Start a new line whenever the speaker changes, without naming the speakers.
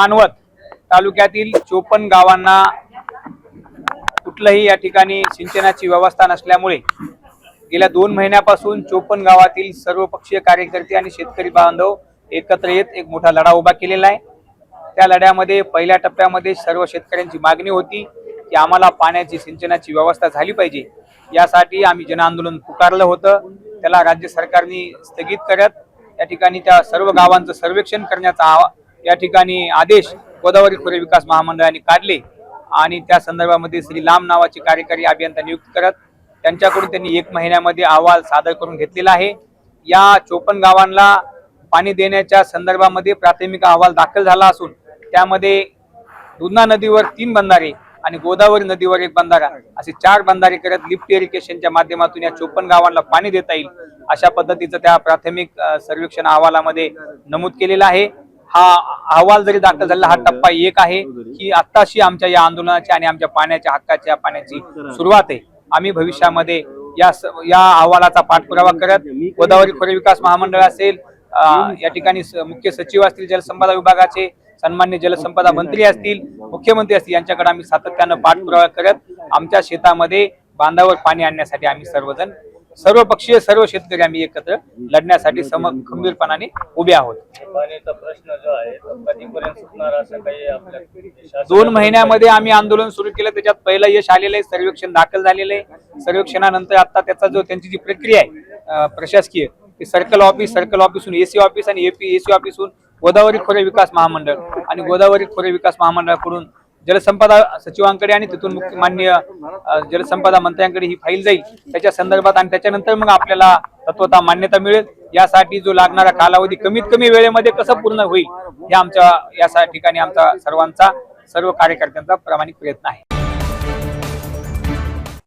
मानवत तालुक्यातील चोपन्न गावांना कुठलंही या ठिकाणी सिंचनाची व्यवस्था नसल्यामुळे गेल्या दोन महिन्यापासून चोपन्न गावातील सर्वपक्षीय कार्यकर्ते आणि शेतकरी बांधव एकत्र येत एक मोठा लढा उभा केलेला आहे. त्या लढ्यामध्ये पहिल्या टप्प्यामध्ये सर्व शेतकऱ्यांची मागणी होती की आम्हाला पाण्याची सिंचनाची व्यवस्था झाली पाहिजे. यासाठी आम्ही जनआंदोलन पुकारलं होतं. त्याला राज्य सरकारने स्थगित करत या ठिकाणी त्या सर्व गावांचं सर्वेक्षण करण्याचा आवा- या ठिकाणी आदेश गोदावरी खोरे विकास महामंडळाने काढले आणि त्या संदर्भामध्ये श्री लांब नावाचे कार्यकारी अभियंता नियुक्त करत त्यांच्याकडून त्यांनी एक महिन्यामध्ये अहवाल सादर करून घेतलेला आहे. या चोपन्न गावांना पाणी देण्याच्या संदर्भामध्ये प्राथमिक अहवाल दाखल झाला असून त्यामध्ये दुधना नदीवर तीन बंधारे आणि गोदावरी नदीवर एक बंधारा असे चार बंधारे करत लिफ्ट इरिगेशनच्या माध्यमातून या चोपन्न गावांना पाणी देता येईल अशा पद्धतीचं त्या प्राथमिक सर्वेक्षण अहवालामध्ये नमूद केलेलं आहे. हा अहवाल जरी दाखल झाला हा टप्पा एक आहे की आत्ताशी आमच्या या आंदोलनाची आणि आमच्या पाण्याच्या हक्काच्या पाण्याची सुरुवात आहे. आम्ही भविष्यामध्ये या या अहवालाचा पाठपुरावा करत गोदावरी खोरे विकास महामंडळ असेल या ठिकाणी मुख्य सचिव असतील जलसंपदा विभागाचे सन्मान्य जलसंपदा मंत्री असतील मुख्यमंत्री असतील यांच्याकडे आम्ही सातत्यानं पाठपुरावा करत आमच्या शेतामध्ये बांधावर पाणी आणण्यासाठी आम्ही सर्वजण सर्व पक्षीय सर्व शेतकरी आम्ही एकत्र लढण्यासाठी सम खंबीरपणाने उभे आहोत.
पाण्याचा प्रश्न जो आहे तो कधीपर्यंत सुटणार असं काही आपल्या शासनाकडून
दोन महिन्यामध्ये आम्ही आंदोलन सुरू केलं त्याच्यात पहिलं यश आलेलं आहे सर्वेक्षण दाखल झालेलं आहे. सर्वेक्षणानंतर आता त्याचा जो त्यांची जी प्रक्रिया आहे अं, प्रशासकीय ते सर्कल ऑफिस सर्कल ऑफिसहून एसी ऑफिस आणि एपी एसी ऑफिसहून गोदावरी खोरे विकास महामंडळ. आणि गोदावरी खोरे विकास महामंडळाकडून जलसंपदा सचिवांकडे आणि तिथून मुख्य मान्य जलसंपदा मंत्र्यांकडे ही फाईल जाईल. त्याच्या संदर्भात आणि त्याच्यानंतर मग आपल्याला तत्वता मान्यता मिळेल. यासाठी जो लागणारा कालावधी कमीत कमी वेळेमध्ये कसं पूर्ण होईल हे आमच्या या ठिकाणी आमचा सर्वांचा सर्व कार्यकर्त्यांचा प्रामाणिक प्रयत्न आहे.